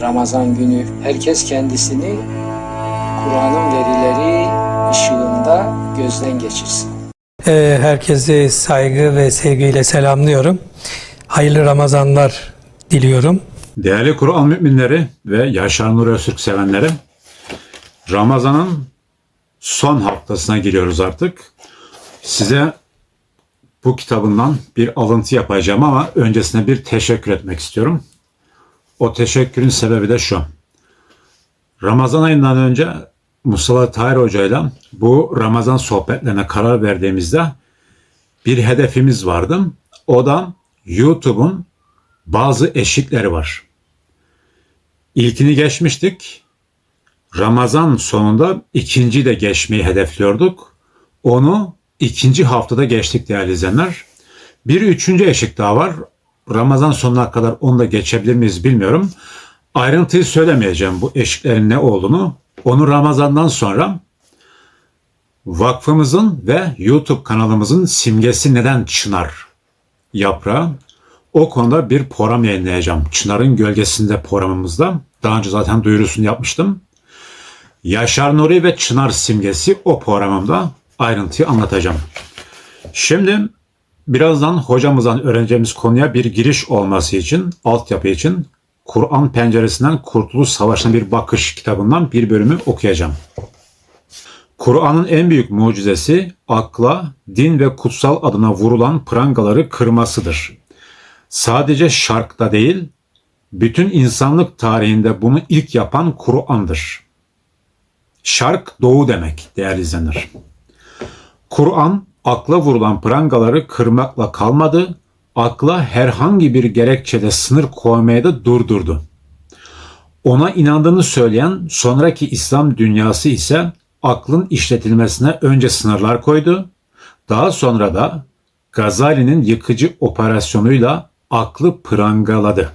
Ramazan günü herkes kendisini Kur'an'ın verileri ışığında gözden geçirsin. Ee, Herkesi saygı ve sevgiyle selamlıyorum. Hayırlı Ramazanlar diliyorum. Değerli Kur'an müminleri ve Yaşar Nur Öztürk sevenleri, Ramazan'ın son haftasına giriyoruz artık. Size bu kitabından bir alıntı yapacağım ama öncesine bir teşekkür etmek istiyorum. O teşekkürün sebebi de şu. Ramazan ayından önce Mustafa Tahir Hoca ile bu Ramazan sohbetlerine karar verdiğimizde bir hedefimiz vardı. O da YouTube'un bazı eşikleri var. İlkini geçmiştik. Ramazan sonunda ikinci de geçmeyi hedefliyorduk. Onu ikinci haftada geçtik değerli izleyenler. Bir üçüncü eşik daha var. Ramazan sonuna kadar onu da geçebilir miyiz bilmiyorum. Ayrıntıyı söylemeyeceğim bu eşiklerin ne olduğunu. Onu Ramazan'dan sonra vakfımızın ve YouTube kanalımızın simgesi neden çınar yaprağı o konuda bir program yayınlayacağım. Çınar'ın gölgesinde programımızda. Daha önce zaten duyurusunu yapmıştım. Yaşar Nuri ve Çınar simgesi o programımda ayrıntıyı anlatacağım. Şimdi birazdan hocamızdan öğreneceğimiz konuya bir giriş olması için, altyapı için Kur'an penceresinden Kurtuluş Savaşı'na bir bakış kitabından bir bölümü okuyacağım. Kur'an'ın en büyük mucizesi akla, din ve kutsal adına vurulan prangaları kırmasıdır. Sadece şarkta değil, bütün insanlık tarihinde bunu ilk yapan Kur'an'dır. Şark doğu demek değerli izlenir. Kur'an akla vurulan prangaları kırmakla kalmadı, akla herhangi bir gerekçede sınır koymaya da durdurdu. Ona inandığını söyleyen sonraki İslam dünyası ise aklın işletilmesine önce sınırlar koydu, daha sonra da Gazali'nin yıkıcı operasyonuyla aklı prangaladı.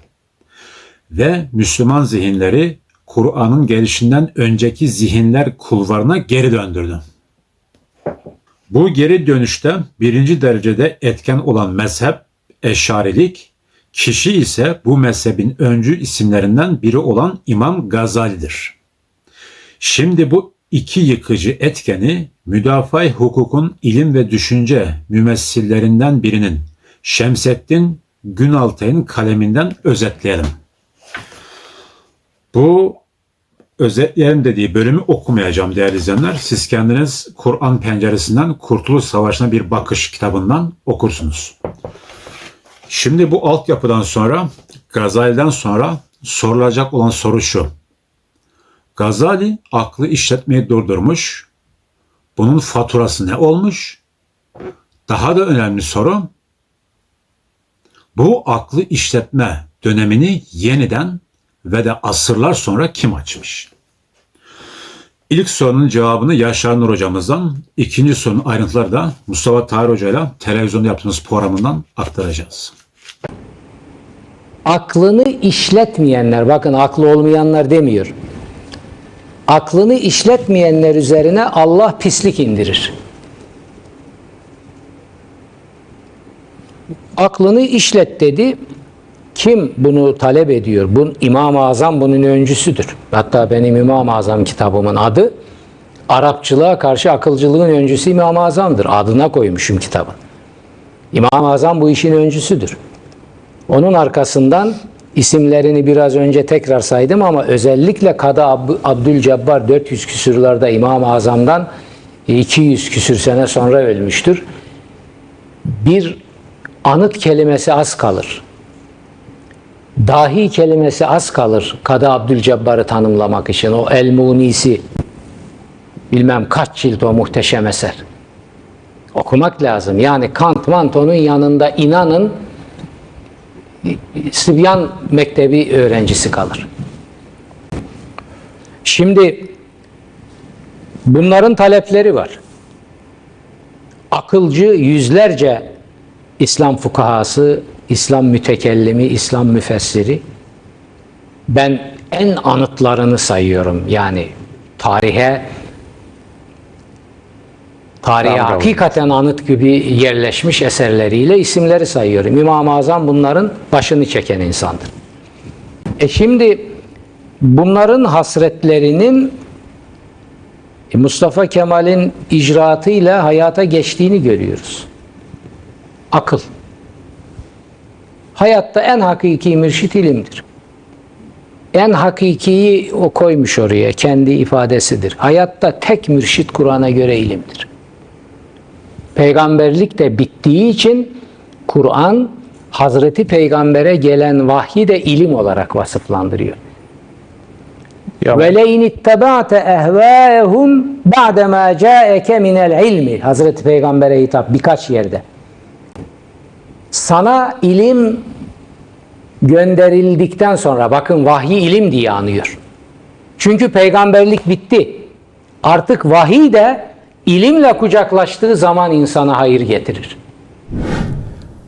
Ve Müslüman zihinleri Kur'an'ın gelişinden önceki zihinler kulvarına geri döndürdü. Bu geri dönüşte birinci derecede etken olan mezhep Eşarilik, kişi ise bu mezhebin öncü isimlerinden biri olan İmam Gazali'dir. Şimdi bu iki yıkıcı etkeni müdafaa hukukun ilim ve düşünce mümessillerinden birinin Şemseddin Günaltay'ın kaleminden özetleyelim. Bu özetleyelim dediği bölümü okumayacağım değerli izleyenler. Siz kendiniz Kur'an penceresinden Kurtuluş Savaşı'na bir bakış kitabından okursunuz. Şimdi bu altyapıdan sonra Gazali'den sonra sorulacak olan soru şu. Gazali aklı işletmeyi durdurmuş. Bunun faturası ne olmuş? Daha da önemli soru bu aklı işletme dönemini yeniden ve de asırlar sonra kim açmış? İlk sorunun cevabını Yaşar Nur hocamızdan, ikinci sorunun ayrıntıları da Mustafa Tahir Hoca ile televizyonda yaptığımız programından aktaracağız. Aklını işletmeyenler, bakın aklı olmayanlar demiyor. Aklını işletmeyenler üzerine Allah pislik indirir. Aklını işlet dedi. Kim bunu talep ediyor? Bun, İmam-ı Azam bunun öncüsüdür. Hatta benim İmam-ı Azam kitabımın adı Arapçılığa karşı akılcılığın öncüsü İmam-ı Azam'dır. Adına koymuşum kitabı. İmam-ı Azam bu işin öncüsüdür. Onun arkasından isimlerini biraz önce tekrar saydım ama özellikle Kadı Ab- Abdülcebbar 400 küsürlerde İmam-ı Azam'dan 200 küsür sene sonra ölmüştür. Bir anıt kelimesi az kalır. Dahi kelimesi az kalır Kadı Abdülcebbar'ı tanımlamak için. O El Munisi bilmem kaç cilt o muhteşem eser. Okumak lazım. Yani Kant Manto'nun yanında inanın Sibyan Mektebi öğrencisi kalır. Şimdi bunların talepleri var. Akılcı yüzlerce İslam fukahası, İslam mütekellimi, İslam müfessiri ben en anıtlarını sayıyorum. Yani tarihe tarihe Bravo. hakikaten anıt gibi yerleşmiş eserleriyle isimleri sayıyorum. İmam-ı Azam bunların başını çeken insandır. E şimdi bunların hasretlerinin Mustafa Kemal'in icraatıyla hayata geçtiğini görüyoruz. Akıl. Hayatta en hakiki mürşit ilimdir. En hakikiyi o koymuş oraya kendi ifadesidir. Hayatta tek mürşit Kur'an'a göre ilimdir. Peygamberlik de bittiği için Kur'an Hazreti Peygamber'e gelen vahyi de ilim olarak vasıflandırıyor. Ve leyn ittaba'te ehvâehum ba'de mâ câeke minel ilmi. Hazreti Peygamber'e hitap birkaç yerde. Sana ilim gönderildikten sonra bakın vahyi ilim diye anıyor. Çünkü peygamberlik bitti. Artık vahiy de ilimle kucaklaştığı zaman insana hayır getirir.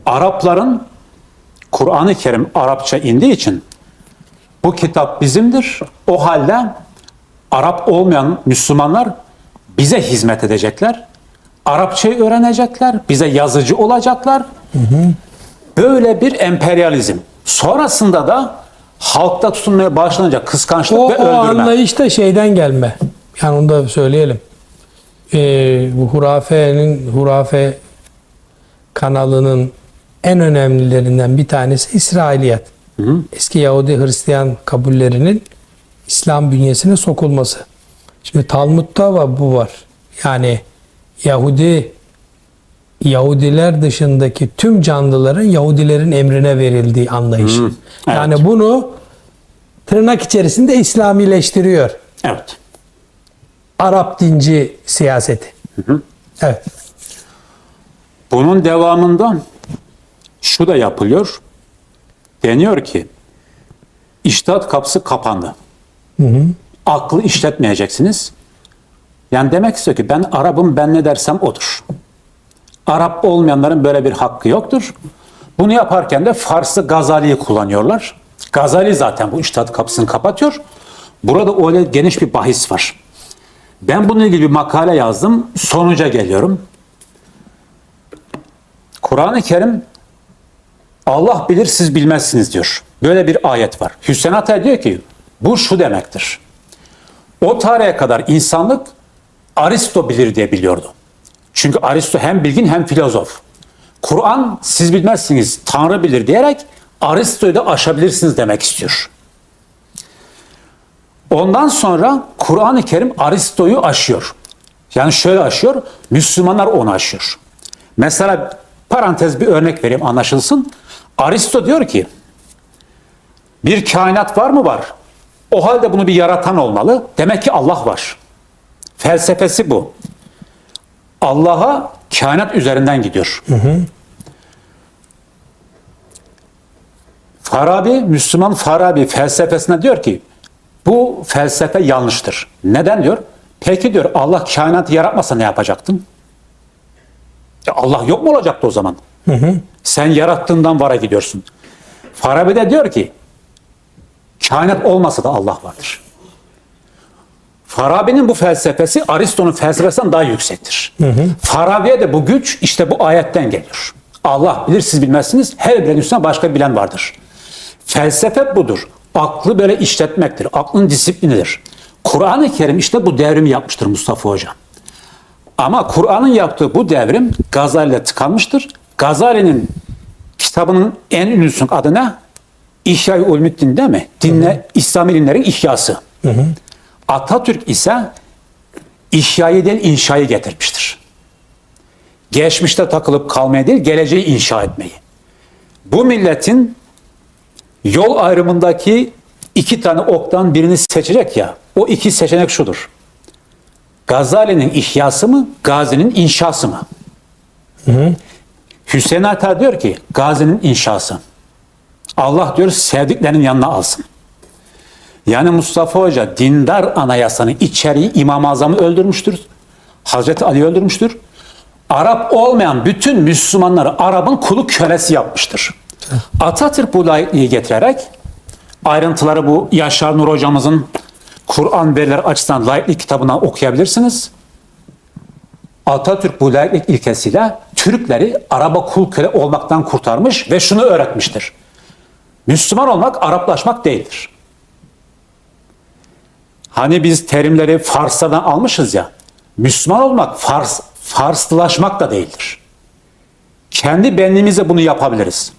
Arapların Kur'an-ı Kerim Arapça indiği için bu kitap bizimdir. O halde Arap olmayan Müslümanlar bize hizmet edecekler. Arapçayı öğrenecekler. Bize yazıcı olacaklar. Böyle bir emperyalizm. Sonrasında da halkta tutunmaya başlanacak kıskançlık O, ve o öldürme. anlayış da şeyden gelme. Yani onu da söyleyelim. Ee, bu hurafenin hurafe kanalının en önemlilerinden bir tanesi İsrailiyat. Eski Yahudi Hristiyan kabullerinin İslam bünyesine sokulması. Şimdi Talmud'da bu var. Yani Yahudi Yahudiler dışındaki tüm canlıların Yahudilerin emrine verildiği anlayışı. evet. Yani bunu tırnak içerisinde İslamileştiriyor. Evet. Arap dinci siyaseti. Evet. Bunun devamında şu da yapılıyor. Deniyor ki iştahat kapısı kapandı. Aklı işletmeyeceksiniz. Yani demek istiyor ki ben Arap'ım ben ne dersem odur. Arap olmayanların böyle bir hakkı yoktur. Bunu yaparken de Fars'ı Gazali'yi kullanıyorlar. Gazali zaten bu iştahat kapısını kapatıyor. Burada öyle geniş bir bahis var. Ben bununla ilgili bir makale yazdım. Sonuca geliyorum. Kur'an-ı Kerim Allah bilir siz bilmezsiniz diyor. Böyle bir ayet var. Hüseyin Atay diyor ki bu şu demektir. O tarihe kadar insanlık Aristo bilir diye biliyordu. Çünkü Aristo hem bilgin hem filozof. Kur'an siz bilmezsiniz Tanrı bilir diyerek Aristo'yu da aşabilirsiniz demek istiyor. Ondan sonra Kur'an-ı Kerim Aristo'yu aşıyor. Yani şöyle aşıyor, Müslümanlar onu aşıyor. Mesela parantez bir örnek vereyim anlaşılsın. Aristo diyor ki bir kainat var mı var? O halde bunu bir yaratan olmalı. Demek ki Allah var. Felsefesi bu. Allah'a kainat üzerinden gidiyor. Farabi, Müslüman Farabi felsefesine diyor ki bu felsefe yanlıştır. Neden diyor? Peki diyor Allah kainatı yaratmasa ne yapacaktın? Ya Allah yok mu olacaktı o zaman? Sen yarattığından vara gidiyorsun. Farabi de diyor ki kainat olmasa da Allah vardır. Farabi'nin bu felsefesi Aristo'nun felsefesinden daha yüksektir. Farabi'ye de bu güç işte bu ayetten geliyor. Allah bilir siz bilmezsiniz. Her bilen üstüne başka bir bilen vardır. Felsefe budur. Aklı böyle işletmektir. Aklın disiplinidir. Kur'an-ı Kerim işte bu devrimi yapmıştır Mustafa Hoca. Ama Kur'an'ın yaptığı bu devrim Gazali'yle tıkanmıştır. Gazali'nin kitabının en ünlüsünün adı ne? İhya-i Ulumuddin değil mi? Dinle, İslam ilimlerin ihyası. Atatürk ise ihyayı değil inşayı getirmiştir. Geçmişte takılıp kalmaya değil, geleceği inşa etmeyi. Bu milletin yol ayrımındaki iki tane oktan birini seçecek ya, o iki seçenek şudur. Gazali'nin ihyası mı, Gazi'nin inşası mı? Hüseyin Ata diyor ki, Gazi'nin inşası. Allah diyor sevdiklerinin yanına alsın. Yani Mustafa Hoca dindar anayasanın içeriği İmam-ı Azam'ı öldürmüştür. Hazreti Ali öldürmüştür. Arap olmayan bütün Müslümanları Arap'ın kulu kölesi yapmıştır. Atatürk bu layıklığı getirerek ayrıntıları bu Yaşar Nur hocamızın Kur'an verileri açısından layıklık kitabından okuyabilirsiniz. Atatürk bu layıklık ilkesiyle Türkleri Araba kul köle olmaktan kurtarmış ve şunu öğretmiştir. Müslüman olmak Araplaşmak değildir. Hani biz terimleri Farslardan almışız ya. Müslüman olmak Fars, Farslılaşmak da değildir. Kendi benliğimizle bunu yapabiliriz.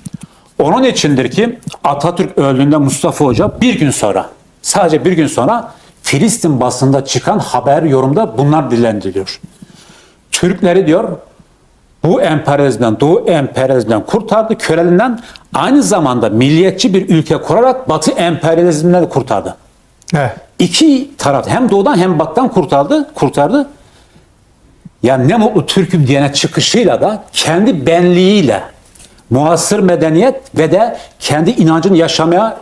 Onun içindir ki Atatürk öldüğünde Mustafa Hoca bir gün sonra, sadece bir gün sonra Filistin basında çıkan haber yorumda bunlar dillendiriliyor. Türkleri diyor bu emperyalizmden, Doğu emperyalizmden kurtardı, köleliğinden aynı zamanda milliyetçi bir ülke kurarak Batı emperyalizminden de kurtardı. Evet. İki taraf hem doğudan hem batıdan kurtardı, kurtardı. Yani ne mutlu Türk'üm diyene çıkışıyla da kendi benliğiyle muasır medeniyet ve de kendi inancını yaşamaya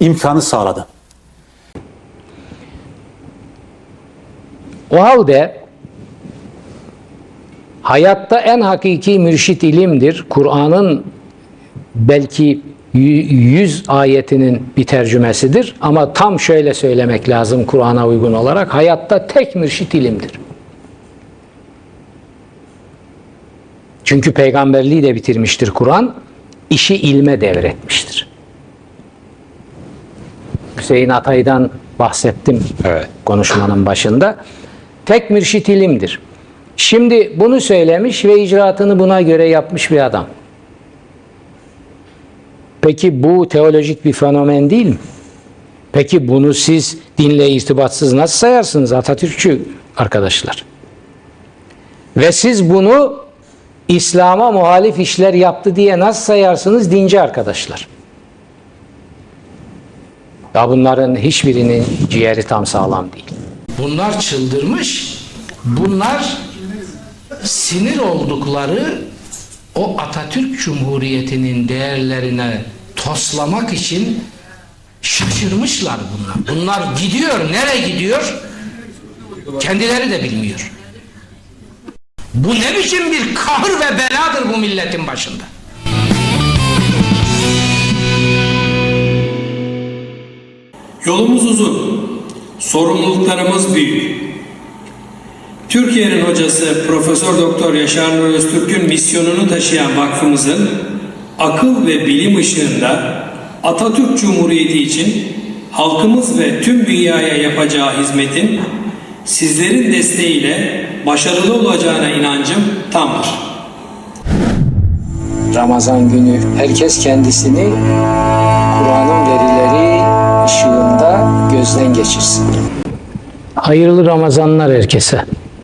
imkanı sağladı. O halde hayatta en hakiki mürşit ilimdir. Kur'an'ın belki yü- yüz ayetinin bir tercümesidir. Ama tam şöyle söylemek lazım Kur'an'a uygun olarak. Hayatta tek mürşit ilimdir. Çünkü peygamberliği de bitirmiştir Kur'an. işi ilme devretmiştir. Hüseyin Atay'dan bahsettim konuşmanın başında. Tek mürşit ilimdir. Şimdi bunu söylemiş ve icraatını buna göre yapmış bir adam. Peki bu teolojik bir fenomen değil mi? Peki bunu siz dinle irtibatsız nasıl sayarsınız Atatürkçü arkadaşlar? Ve siz bunu İslam'a muhalif işler yaptı diye nasıl sayarsınız dinci arkadaşlar? Ya bunların hiçbirinin ciğeri tam sağlam değil. Bunlar çıldırmış. Bunlar sinir oldukları o Atatürk Cumhuriyeti'nin değerlerine toslamak için şaşırmışlar bunlar. Bunlar gidiyor. Nereye gidiyor? Kendileri de bilmiyor. Bu ne biçim bir kahır ve beladır bu milletin başında? Yolumuz uzun, sorumluluklarımız büyük. Türkiye'nin hocası Profesör Doktor Yaşar Nur Öztürk'ün misyonunu taşıyan vakfımızın akıl ve bilim ışığında Atatürk Cumhuriyeti için halkımız ve tüm dünyaya yapacağı hizmetin sizlerin desteğiyle başarılı olacağına inancım tamdır. Ramazan günü herkes kendisini Kur'an'ın verileri ışığında gözden geçirsin. Hayırlı Ramazanlar herkese.